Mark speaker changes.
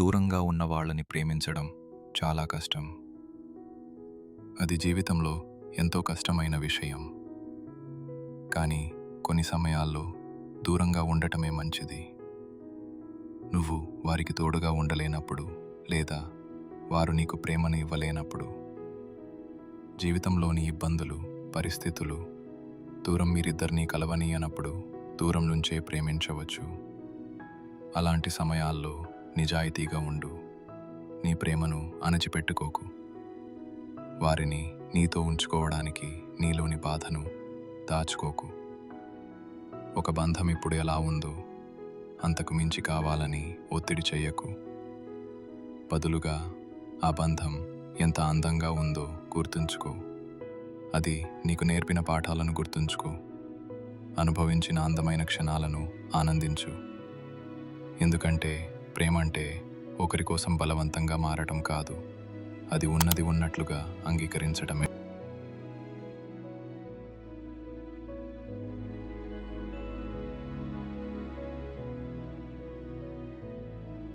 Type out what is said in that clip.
Speaker 1: దూరంగా ఉన్న వాళ్ళని ప్రేమించడం చాలా కష్టం. అది జీవితంలో ఎంతో కష్టమైన విషయం. కానీ కొన్ని సమయాల్లో దూరంగా ఉండటమే మంచిది. నువ్వు వారికి తోడుగా ఉండలేనప్పుడు లేదా వారు నీకు ప్రేమను ఇవ్వలేనప్పుడు జీవితంలోని ఇబ్బందులు పరిస్థితులు దూరం మీరిద్దరినీ కలవనీయనప్పుడు దూరం నుంచే ప్రేమించవచ్చు. అలాంటి సమయాల్లో నిజాయితీగా ఉండు. నీ ప్రేమను అణచిపెట్టుకోకు. వారిని నీతో ఉంచుకోవడానికి నీలోని బాధను దాచుకోకు. ఒక బంధం ఇప్పుడు ఎలా ఉందో అంతకు మించి కావాలని ఒత్తిడి చెయ్యకు. బదులుగా ఆ బంధం ఎంత అందంగా ఉందో గుర్తుంచుకో. అది నీకు నేర్పిన పాఠాలను గుర్తుంచుకో. అనుభవించిన అందమైన క్షణాలను ఆనందించు. ఎందుకంటే ప్రేమ అంటే ఒకరి కోసం బలవంతంగా మారటం కాదు. అది ఉన్నది ఉన్నట్లుగా అంగీకరించడమే